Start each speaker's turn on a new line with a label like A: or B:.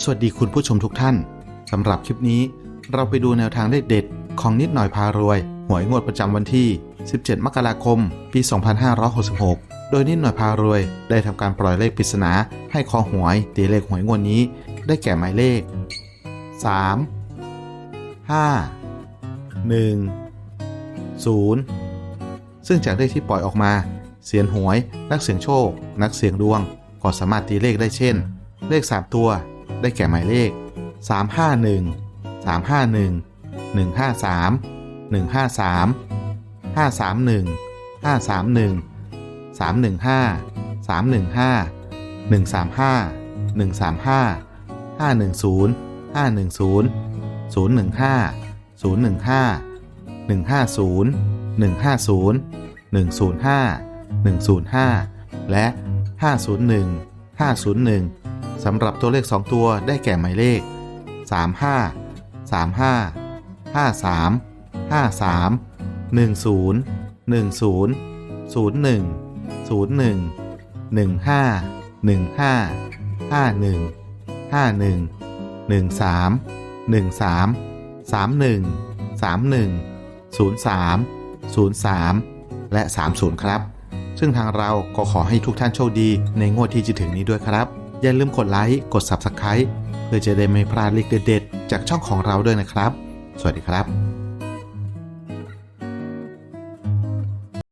A: สวัสดีคุณผู้ชมทุกท่านสำหรับคลิปนี้ เราไปดูแนวทางเลขเด็ดของนิดหน่อยพารวย หวยงวดประจำวันที่ 17 มกราคม ปี 2566 โดยนิดหน่อยพารวย ได้ทำการปล่อยเลขปริศนา ให้คอหวยตีเลขหวยงวดนี้ ได้แก่หมายเลข 3 5 1 0 ซึ่งจากเลขที่ปล่อยออกมาเสียนหวย นักเสียงโชค นักเสียงดวง ก็สามารถตีเลขได้เช่น เลข 3 ตัว ได้แก่หมายเลข 351 351 153 153 531 531 315 315 135 135 510 510 015 015 150 150 105 105 และ 501 501 สำหรับตัวเลข 2 ตัวได้แก่หมายเลข 35 35 53 53 10 10 01 01 15 15 51 51 13 13 31 31 03 03 และ 30 ครับ ซึ่งทางเราก็ขอให้ทุกท่านโชคดีในงวดที่จะถึงนี้ด้วยครับ อย่าลืมกดไลค์ กด Subscribe เพื่อจะได้ไม่พลาดลิกเด็ดๆ จากช่องของเราด้วยนะครับ สวัสดีครับ